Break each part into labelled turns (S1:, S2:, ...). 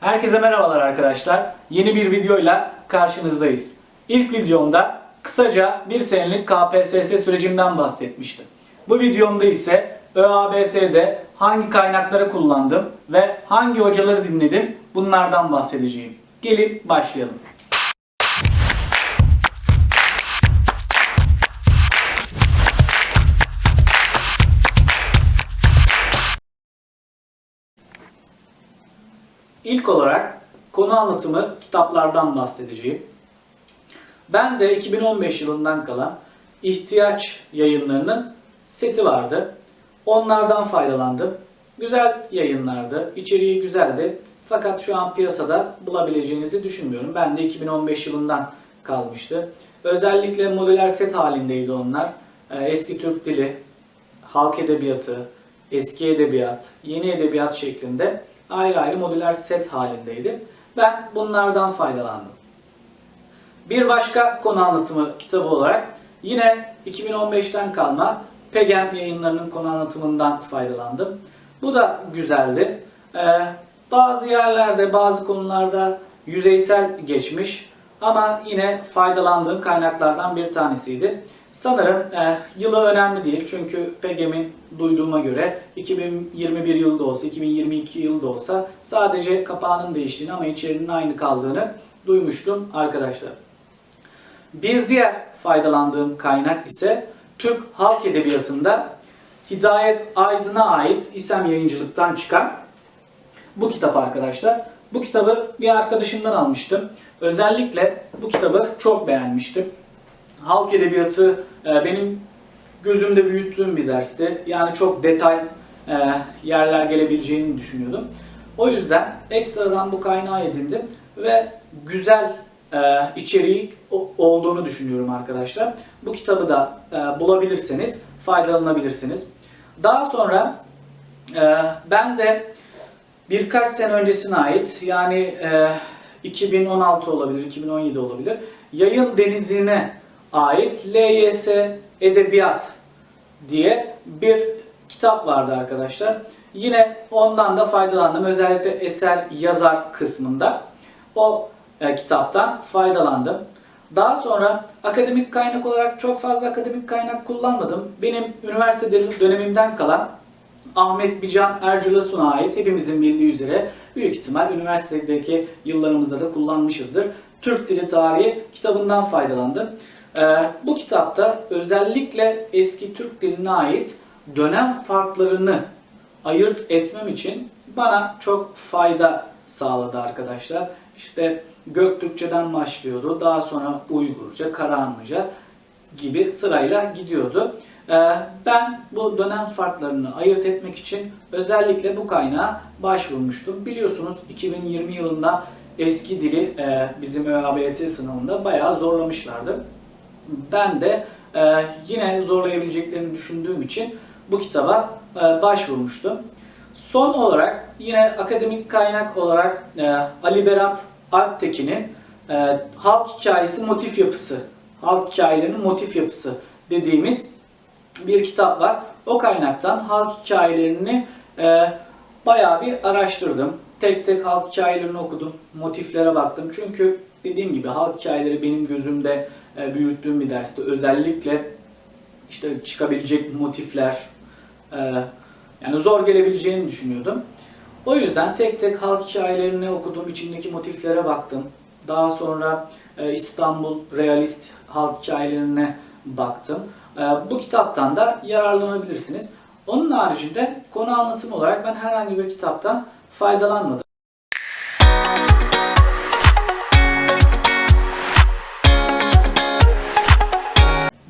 S1: Herkese merhabalar arkadaşlar. Yeni bir videoyla karşınızdayız. İlk videomda kısaca bir senelik KPSS sürecimden bahsetmiştim. Bu videomda ise ÖABT'de hangi kaynakları kullandım ve hangi hocaları dinledim bunlardan bahsedeceğim. Gelin başlayalım. İlk olarak konu anlatımı kitaplardan bahsedeceğim. Ben de 2015 yılından kalan ihtiyaç yayınlarının seti vardı. Onlardan faydalandım. Güzel yayınlardı. içeriği güzeldi. Fakat şu an piyasada bulabileceğinizi düşünmüyorum. Ben de 2015 yılından kalmıştı. Özellikle modüler set halindeydi onlar. Ee, Eski Türk dili, halk edebiyatı, eski edebiyat, yeni edebiyat şeklinde ayrı ayrı modüler set halindeydi. Ben bunlardan faydalandım. Bir başka konu anlatımı kitabı olarak yine 2015'ten kalma Pegem yayınlarının konu anlatımından faydalandım. Bu da güzeldi. Ee, bazı yerlerde, bazı konularda yüzeysel geçmiş ama yine faydalandığım kaynaklardan bir tanesiydi. Sanırım e, yılı önemli değil çünkü PEGEM'in duyduğuma göre 2021 yılında olsa, 2022 yılında olsa sadece kapağının değiştiğini ama içeriğinin aynı kaldığını duymuştum arkadaşlar. Bir diğer faydalandığım kaynak ise Türk Halk Edebiyatı'nda Hidayet Aydın'a ait İSEM yayıncılıktan çıkan bu kitap arkadaşlar. Bu kitabı bir arkadaşımdan almıştım. Özellikle bu kitabı çok beğenmiştim. Halk edebiyatı e, benim gözümde büyüttüğüm bir dersti. Yani çok detay e, yerler gelebileceğini düşünüyordum. O yüzden ekstradan bu kaynağı edindim ve güzel e, içeriği olduğunu düşünüyorum arkadaşlar. Bu kitabı da bulabilirseniz faydalanabilirsiniz. Daha sonra ben de birkaç sene öncesine ait yani e, 2016 olabilir, 2017 olabilir. Yayın Denizi'ne ait LYS Edebiyat diye bir kitap vardı arkadaşlar. Yine ondan da faydalandım. Özellikle eser yazar kısmında o e, kitaptan faydalandım. Daha sonra akademik kaynak olarak çok fazla akademik kaynak kullanmadım. Benim üniversite dönemimden kalan Ahmet Bican Ercülasun'a ait hepimizin bildiği üzere büyük ihtimal üniversitedeki yıllarımızda da kullanmışızdır. Türk Dili Tarihi kitabından faydalandım. Ee, bu kitapta özellikle eski Türk diline ait dönem farklarını ayırt etmem için bana çok fayda sağladı arkadaşlar. İşte Göktürkçeden başlıyordu. Daha sonra Uygurca, Karahanlıca gibi sırayla gidiyordu. Ee, Ben bu dönem farklarını ayırt etmek için özellikle bu kaynağa başvurmuştum. Biliyorsunuz 2020 yılında eski dili e, bizim ÖABT sınavında bayağı zorlamışlardı. Ben de e, yine zorlayabileceklerini düşündüğüm için bu kitaba e, başvurmuştum. Son olarak yine akademik kaynak olarak Ali Berat Alptekin'in Halk Hikayesi Motif Yapısı, Halk Hikayelerinin Motif Yapısı dediğimiz bir kitap var. O kaynaktan halk hikayelerini e, bayağı bir araştırdım. Tek tek halk hikayelerini okudum, motiflere baktım. Çünkü dediğim gibi halk hikayeleri benim gözümde e, büyüttüğüm bir derste. Özellikle işte çıkabilecek motifler, e, yani zor gelebileceğini düşünüyordum. O yüzden tek tek halk hikayelerini okudum, içindeki motiflere baktım. Daha sonra İstanbul realist halk hikayelerine baktım. E, Bu kitaptan da yararlanabilirsiniz. Onun haricinde konu anlatımı olarak ben herhangi bir kitaptan faydalanmadım.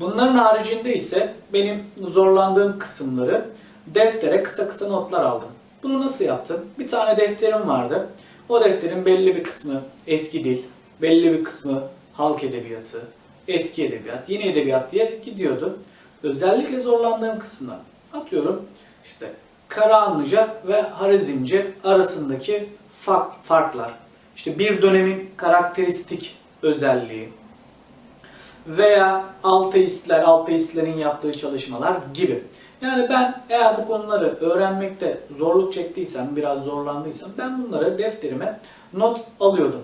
S1: Bunların haricinde ise benim zorlandığım kısımları deftere kısa kısa notlar aldım. Bunu nasıl yaptım? Bir tane defterim vardı. O defterin belli bir kısmı eski dil, belli bir kısmı halk edebiyatı, eski edebiyat, yeni edebiyat diye gidiyordu. Özellikle zorlandığım kısımlar. Atıyorum işte Karahanlıca ve Harizmce arasındaki fa- farklar. İşte bir dönemin karakteristik özelliği. veya alteistler, alteistlerin yaptığı çalışmalar gibi. Yani ben eğer bu konuları öğrenmekte zorluk çektiysem, biraz zorlandıysam ben bunları defterime not alıyordum.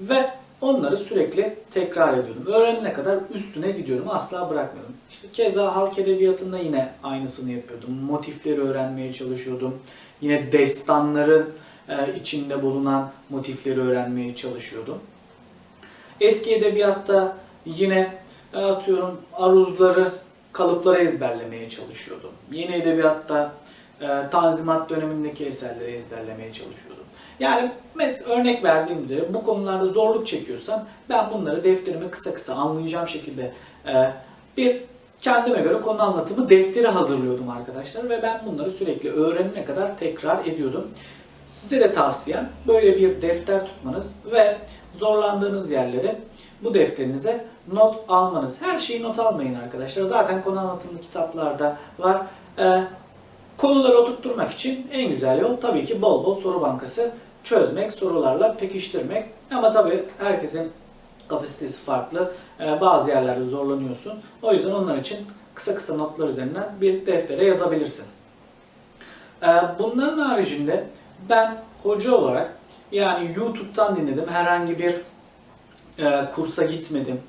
S1: Ve onları sürekli tekrar ediyordum. Öğrenene kadar üstüne gidiyorum. Asla bırakmıyordum. İşte keza halk edebiyatında yine aynısını yapıyordum. Motifleri öğrenmeye çalışıyordum. Yine destanların e, içinde bulunan motifleri öğrenmeye çalışıyordum. Eski edebiyatta yine e, atıyorum aruzları, kalıpları ezberlemeye çalışıyordum. Yeni edebiyatta e, Tanzimat dönemindeki eserleri ezberlemeye çalışıyordum. Yani mes örnek verdiğim üzere bu konularda zorluk çekiyorsam ben bunları defterime kısa kısa anlayacağım şekilde e, bir kendime göre konu anlatımı defteri hazırlıyordum arkadaşlar ve ben bunları sürekli öğrenene kadar tekrar ediyordum. Size de tavsiyem böyle bir defter tutmanız ve zorlandığınız yerleri bu defterinize not almanız. Her şeyi not almayın arkadaşlar. Zaten konu anlatımlı kitaplarda var. Ee, konuları oturtturmak için en güzel yol tabii ki bol bol soru bankası çözmek, sorularla pekiştirmek. Ama tabii herkesin kapasitesi farklı. Ee, bazı yerlerde zorlanıyorsun. O yüzden onlar için kısa kısa notlar üzerinden bir deftere yazabilirsin. Ee, bunların haricinde ben hoca olarak yani YouTube'dan dinledim. Herhangi bir e, kursa gitmedim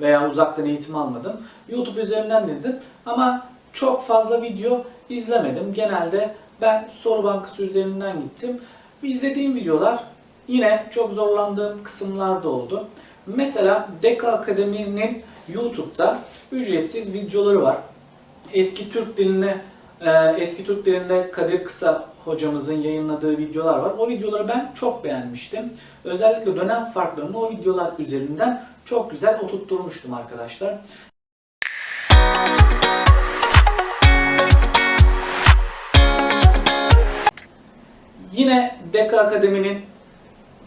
S1: veya uzaktan eğitim almadım. YouTube üzerinden dinledim ama çok fazla video izlemedim. Genelde ben soru bankası üzerinden gittim. İzlediğim videolar yine çok zorlandığım kısımlar da oldu. Mesela Deka Akademi'nin YouTube'da ücretsiz videoları var. Eski Türk diline e, eski Türk dilinde Kadir Kısa hocamızın yayınladığı videolar var. O videoları ben çok beğenmiştim. Özellikle dönem farklarını o videolar üzerinden çok güzel oturtturmuştum arkadaşlar. Yine Deka Akademi'nin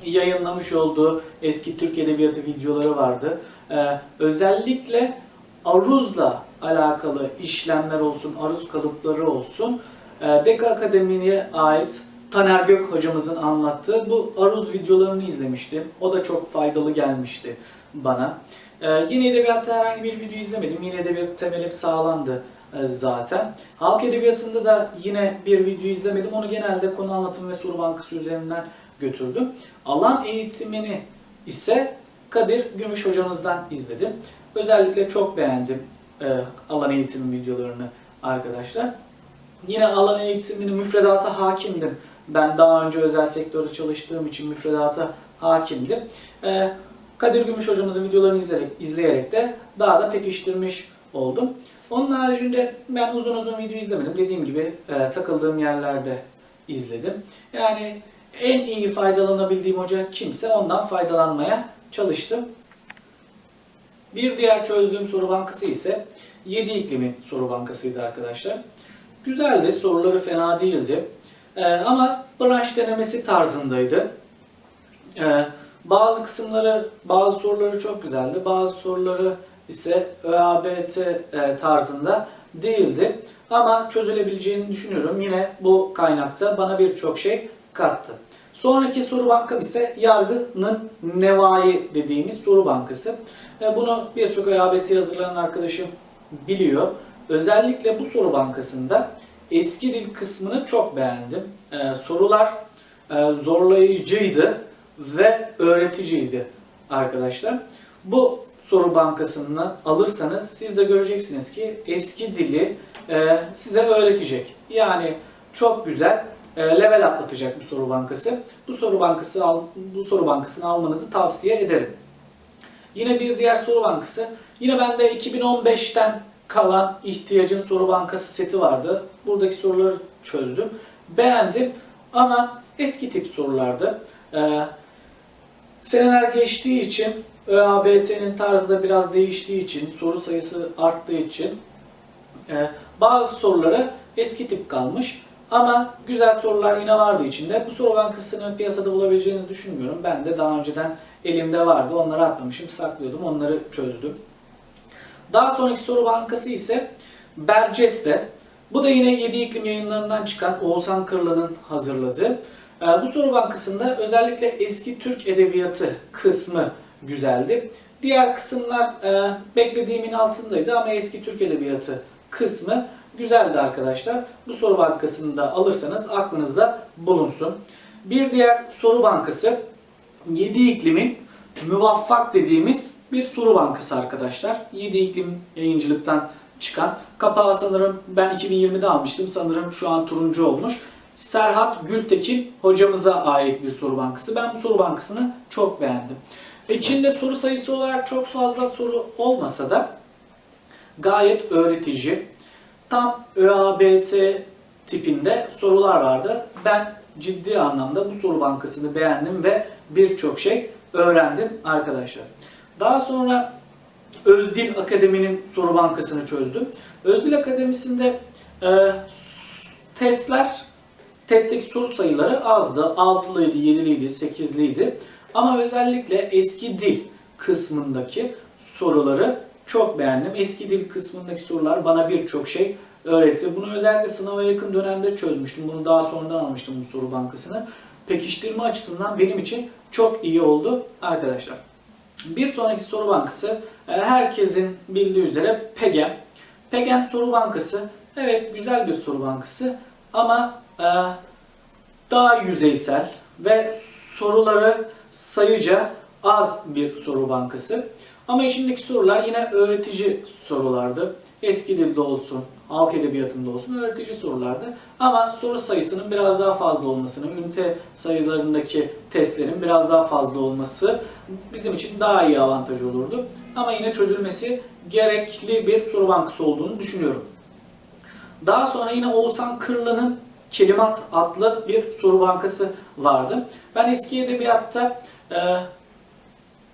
S1: yayınlamış olduğu eski Türk Edebiyatı videoları vardı. Ee, özellikle aruzla alakalı işlemler olsun, aruz kalıpları olsun. Ee, Deka Akademi'ye ait Taner Gök hocamızın anlattığı bu aruz videolarını izlemiştim. O da çok faydalı gelmişti bana. Ee, yine edebiyatta herhangi bir video izlemedim. Yine edebiyat temelim sağlandı zaten. Halk edebiyatında da yine bir video izlemedim. Onu genelde konu anlatımı ve soru bankası üzerinden götürdüm. Alan eğitimini ise Kadir Gümüş hocamızdan izledim. Özellikle çok beğendim e, alan eğitimi videolarını arkadaşlar. Yine alan eğitiminin müfredata hakimdim. Ben daha önce özel sektörde çalıştığım için müfredata hakimdim. E, Kadir Gümüş hocamızın videolarını izleyerek, izleyerek de daha da pekiştirmiş oldum. Onun haricinde ben uzun uzun video izlemedim. Dediğim gibi e, takıldığım yerlerde izledim. Yani en iyi faydalanabildiğim hoca kimse ondan faydalanmaya çalıştım. Bir diğer çözdüğüm soru bankası ise 7 iklimin soru bankasıydı arkadaşlar. Güzeldi, soruları fena değildi. Ee, ama branş denemesi tarzındaydı. Ee, bazı kısımları, bazı soruları çok güzeldi. Bazı soruları ise ÖABT e, tarzında değildi. Ama çözülebileceğini düşünüyorum. Yine bu kaynakta bana birçok şey kattı. Sonraki soru bankam ise yargının nevai dediğimiz soru bankası. E, Bunu birçok ÖABT hazırlayan arkadaşım biliyor. Özellikle bu soru bankasında eski dil kısmını çok beğendim. E, Sorular zorlayıcıydı ve öğreticiydi arkadaşlar. Bu soru bankasını alırsanız siz de göreceksiniz ki eski dili e, size öğretecek. Yani çok güzel e, level atlatacak bu soru bankası. Bu soru bankası al, bu soru bankasını almanızı tavsiye ederim. Yine bir diğer soru bankası. Yine bende 2015'ten kalan ihtiyacın soru bankası seti vardı. Buradaki soruları çözdüm. Beğendim ama eski tip sorulardı. Ee, seneler geçtiği için ÖABT'nin tarzı da biraz değiştiği için, soru sayısı arttığı için e, bazı soruları eski tip kalmış. Ama güzel sorular yine vardı içinde. Bu soru bankasını piyasada bulabileceğinizi düşünmüyorum. Ben de daha önceden elimde vardı. Onları atmamışım, saklıyordum. Onları çözdüm. Daha sonraki soru bankası ise Berces'te. Bu da yine 7 iklim yayınlarından çıkan Oğuzhan Kırlı'nın hazırladığı. Ee, Bu soru bankasında özellikle eski Türk edebiyatı kısmı güzeldi. Diğer kısımlar e, beklediğimin altındaydı ama eski Türk Edebiyatı kısmı güzeldi arkadaşlar. Bu soru bankasını da alırsanız aklınızda bulunsun. Bir diğer soru bankası 7 iklimin müvaffak dediğimiz bir soru bankası arkadaşlar. 7 iklim yayıncılıktan çıkan. Kapağı sanırım ben 2020'de almıştım. Sanırım şu an turuncu olmuş. Serhat Gültekin hocamıza ait bir soru bankası. Ben bu soru bankasını çok beğendim. İçinde soru sayısı olarak çok fazla soru olmasa da gayet öğretici. Tam ÖABT tipinde sorular vardı. Ben ciddi anlamda bu soru bankasını beğendim ve birçok şey öğrendim arkadaşlar. Daha sonra Özdil Akademi'nin soru bankasını çözdüm. Özdil Akademisi'nde e, testler, testteki soru sayıları azdı. 6'lıydı, 7'liydi, 8'liydi. Ama özellikle eski dil kısmındaki soruları çok beğendim. Eski dil kısmındaki sorular bana birçok şey öğretti. Bunu özellikle sınava yakın dönemde çözmüştüm. Bunu daha sonradan almıştım bu soru bankasını. Pekiştirme açısından benim için çok iyi oldu arkadaşlar. Bir sonraki soru bankası e, herkesin bildiği üzere PEGEM. PEGEM soru bankası evet güzel bir soru bankası ama daha yüzeysel ve soruları sayıca az bir soru bankası. Ama içindeki sorular yine öğretici sorulardı. Eski dilde olsun, halk edebiyatında olsun öğretici sorulardı. Ama soru sayısının biraz daha fazla olmasını, ünite sayılarındaki testlerin biraz daha fazla olması bizim için daha iyi avantaj olurdu. Ama yine çözülmesi gerekli bir soru bankası olduğunu düşünüyorum. Daha sonra yine Oğuzhan Kırlı'nın Kelimat adlı bir soru bankası vardı. Ben eski edebiyatta e,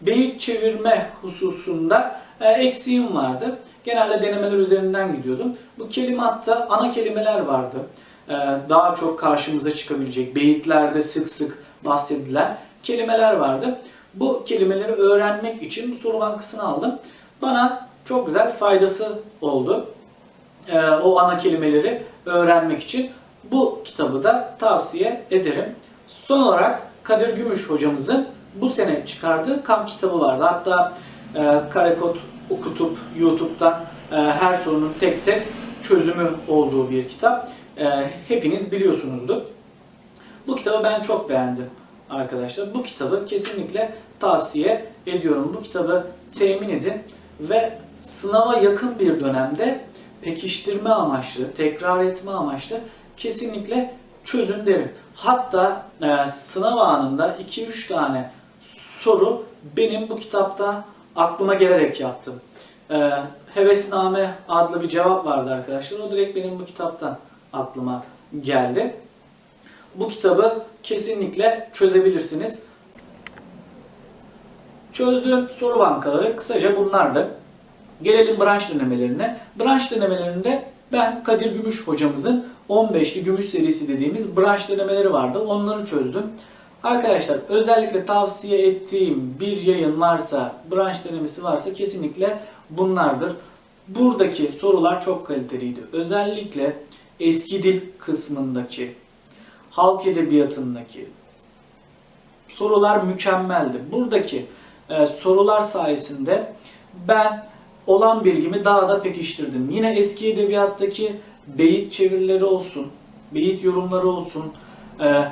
S1: beyit çevirme hususunda e, eksiğim vardı. Genelde denemeler üzerinden gidiyordum. Bu kelimatta ana kelimeler vardı. E, daha çok karşımıza çıkabilecek, beyitlerde sık sık bahsedilen kelimeler vardı. Bu kelimeleri öğrenmek için bu soru bankasını aldım. Bana çok güzel faydası oldu. E, o ana kelimeleri öğrenmek için bu kitabı da tavsiye ederim. Son olarak Kadir Gümüş hocamızın bu sene çıkardığı kamp kitabı vardı. Hatta e, Karekod okutup YouTube'dan e, her sorunun tek tek çözümü olduğu bir kitap. E, hepiniz biliyorsunuzdur. Bu kitabı ben çok beğendim arkadaşlar. Bu kitabı kesinlikle tavsiye ediyorum. Bu kitabı temin edin ve sınava yakın bir dönemde pekiştirme amaçlı, tekrar etme amaçlı kesinlikle çözün derim. Hatta e, sınav anında 2-3 tane soru benim bu kitapta aklıma gelerek yaptım. E, Hevesname adlı bir cevap vardı arkadaşlar. O direkt benim bu kitaptan aklıma geldi. Bu kitabı kesinlikle çözebilirsiniz. Çözdüğüm soru bankaları kısaca bunlardı. Gelelim branş denemelerine. Branş denemelerinde ben Kadir Gümüş hocamızın 15'li gümüş serisi dediğimiz branş denemeleri vardı. Onları çözdüm. Arkadaşlar özellikle tavsiye ettiğim bir yayın varsa, branş denemesi varsa kesinlikle bunlardır. Buradaki sorular çok kaliteliydi. Özellikle eski dil kısmındaki, halk edebiyatındaki sorular mükemmeldi. Buradaki e, sorular sayesinde ben olan bilgimi daha da pekiştirdim. Yine eski edebiyattaki beyit çevirileri olsun, beyit yorumları olsun, e,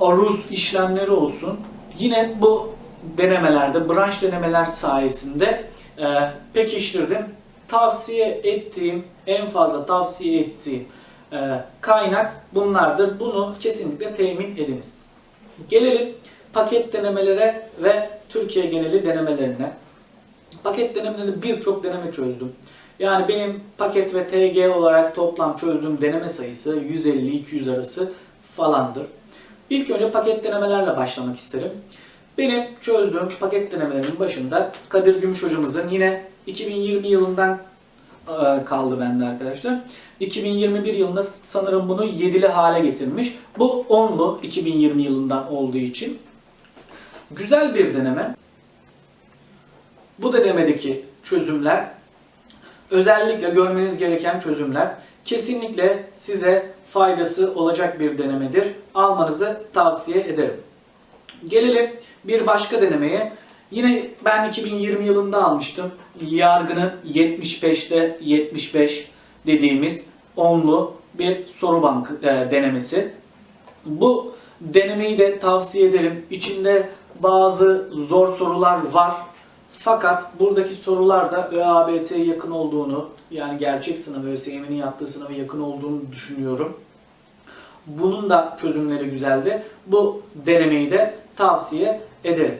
S1: aruz işlemleri olsun. Yine bu denemelerde, branş denemeler sayesinde e, pekiştirdim. Tavsiye ettiğim, en fazla tavsiye ettiğim e, kaynak bunlardır. Bunu kesinlikle temin ediniz. Gelelim paket denemelere ve Türkiye geneli denemelerine. Paket denemelerinde birçok deneme çözdüm. Yani benim paket ve TG olarak toplam çözdüğüm deneme sayısı 150-200 arası falandır. İlk önce paket denemelerle başlamak isterim. Benim çözdüğüm paket denemelerinin başında Kadir Gümüş hocamızın yine 2020 yılından e, kaldı bende arkadaşlar. 2021 yılında sanırım bunu 7'li hale getirmiş. Bu 10'lu 2020 yılından olduğu için. Güzel bir deneme. Bu denemedeki çözümler özellikle görmeniz gereken çözümler kesinlikle size faydası olacak bir denemedir. Almanızı tavsiye ederim. Gelelim bir başka denemeye. Yine ben 2020 yılında almıştım. Yargının 75'te 75 dediğimiz onlu bir soru bank e, denemesi. Bu denemeyi de tavsiye ederim. İçinde bazı zor sorular var. Fakat buradaki sorular da ÖABT'ye yakın olduğunu, yani gerçek sınav, ÖSYM'nin yaptığı sınava yakın olduğunu düşünüyorum. Bunun da çözümleri güzeldi. Bu denemeyi de tavsiye ederim.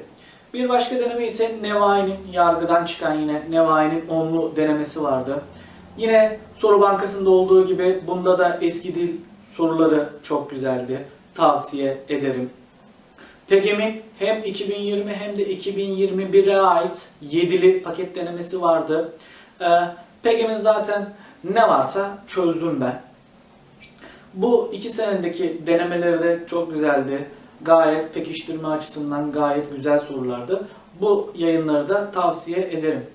S1: Bir başka deneme ise Nevai'nin, yargıdan çıkan yine Nevai'nin onlu denemesi vardı. Yine soru bankasında olduğu gibi bunda da eski dil soruları çok güzeldi. Tavsiye ederim. PEGEM'in hem 2020 hem de 2021'e ait 7'li paket denemesi vardı. Ee, PEGEM'in zaten ne varsa çözdüm ben. Bu iki senedeki denemeleri de çok güzeldi. Gayet pekiştirme açısından gayet güzel sorulardı. Bu yayınları da tavsiye ederim.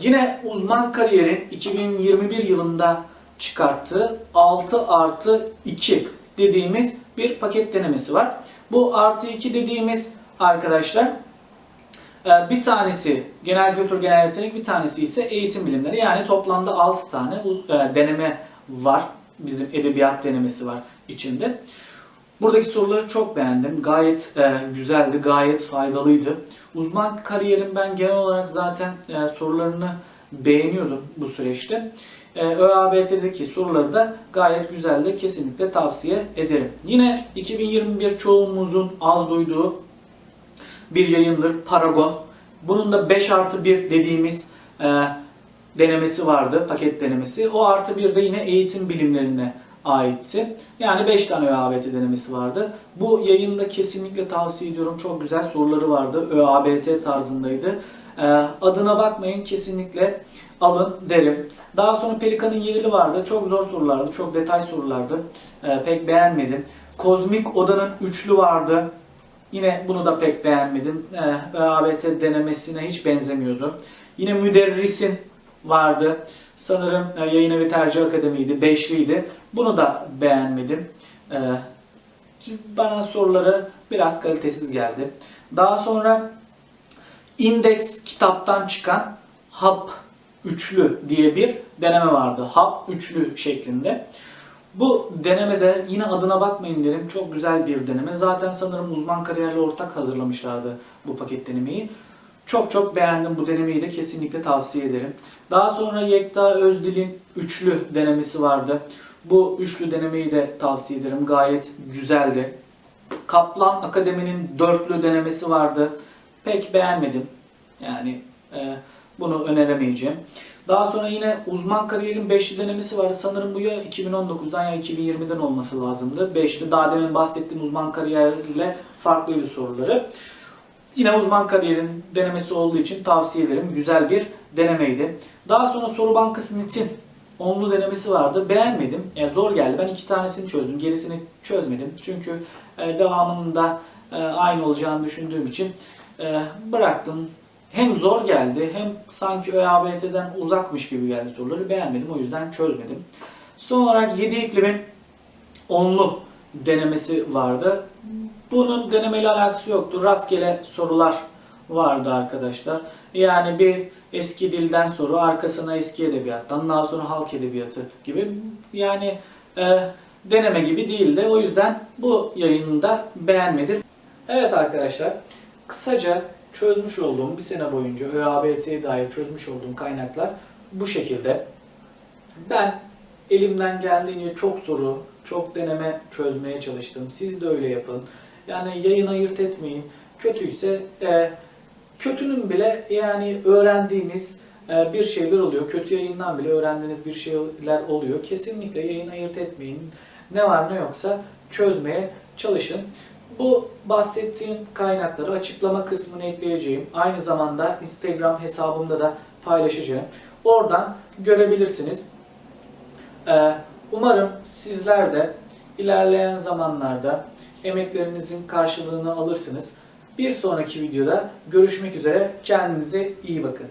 S1: Yine uzman kariyerin 2021 yılında çıkarttığı 6 artı 2 dediğimiz bir paket denemesi var. Bu artı 2 dediğimiz arkadaşlar e, bir tanesi genel kültür genel yetenek bir tanesi ise eğitim bilimleri. Yani toplamda 6 tane e, deneme var. Bizim edebiyat denemesi var içinde. Buradaki soruları çok beğendim. Gayet e, güzeldi, gayet faydalıydı. Uzman kariyerim ben genel olarak zaten e, sorularını beğeniyordum bu süreçte. E, ÖABT'deki soruları da gayet güzeldi. Kesinlikle tavsiye ederim. Yine 2021 çoğumuzun az duyduğu bir yayındır Paragon. Bunun da 5 artı 1 dediğimiz e, denemesi vardı, paket denemesi. O artı 1 de yine eğitim bilimlerine aitti. Yani 5 tane ÖABT denemesi vardı. Bu yayında kesinlikle tavsiye ediyorum. Çok güzel soruları vardı. ÖABT tarzındaydı. Ee, adına bakmayın kesinlikle alın derim. Daha sonra Pelikan'ın yerili vardı. Çok zor sorulardı. Çok detay sorulardı. Ee, pek beğenmedim. Kozmik Oda'nın üçlü vardı. Yine bunu da pek beğenmedim. Ee, ÖABT denemesine hiç benzemiyordu. Yine Müderris'in vardı. Sanırım e, Yayın Evi Tercih Akademi'ydi. Beşliydi. Bunu da beğenmedim. Ee, bana soruları biraz kalitesiz geldi. Daha sonra Index kitaptan çıkan HAP üçlü diye bir deneme vardı. HAP üçlü şeklinde. Bu denemede yine adına bakmayın derim. Çok güzel bir deneme. Zaten sanırım uzman kariyerle ortak hazırlamışlardı bu paket denemeyi. Çok çok beğendim bu denemeyi de kesinlikle tavsiye ederim. Daha sonra Yekta Özdil'in üçlü denemesi vardı. Bu üçlü denemeyi de tavsiye ederim. Gayet güzeldi. Kaplan Akademi'nin dörtlü denemesi vardı. Pek beğenmedim. Yani e, bunu öneremeyeceğim. Daha sonra yine uzman kariyerin beşli denemesi vardı. Sanırım bu ya 2019'dan ya 2020'den olması lazımdı. Beşli daha demin bahsettiğim uzman kariyerle farklıydı soruları. Yine uzman kariyerin denemesi olduğu için tavsiye ederim. Güzel bir denemeydi. Daha sonra soru bankası NIT'in onlu denemesi vardı. Beğenmedim. Yani zor geldi. Ben iki tanesini çözdüm. Gerisini çözmedim. Çünkü e, devamında e, aynı olacağını düşündüğüm için e, bıraktım. Hem zor geldi hem sanki ÖABT'den uzakmış gibi geldi soruları. Beğenmedim. O yüzden çözmedim. Son olarak 7 iklimin onlu denemesi vardı. Bunun denemeyle alakası yoktu. Rastgele sorular vardı arkadaşlar. Yani bir eski dilden soru, arkasına eski edebiyattan, daha sonra halk edebiyatı gibi. Yani e, deneme gibi değildi. O yüzden bu yayını da beğenmedim. Evet arkadaşlar, kısaca çözmüş olduğum bir sene boyunca ÖABT'ye dair çözmüş olduğum kaynaklar bu şekilde. Ben elimden geldiğince çok soru, çok deneme çözmeye çalıştım. Siz de öyle yapın. Yani yayın ayırt etmeyin. Kötüyse e, kötünün bile yani öğrendiğiniz e, bir şeyler oluyor. Kötü yayından bile öğrendiğiniz bir şeyler oluyor. Kesinlikle yayın ayırt etmeyin. Ne var ne yoksa çözmeye çalışın. Bu bahsettiğim kaynakları açıklama kısmına ekleyeceğim. Aynı zamanda Instagram hesabımda da paylaşacağım. Oradan görebilirsiniz. Ee, umarım sizler de ilerleyen zamanlarda emeklerinizin karşılığını alırsınız. Bir sonraki videoda görüşmek üzere. Kendinize iyi bakın.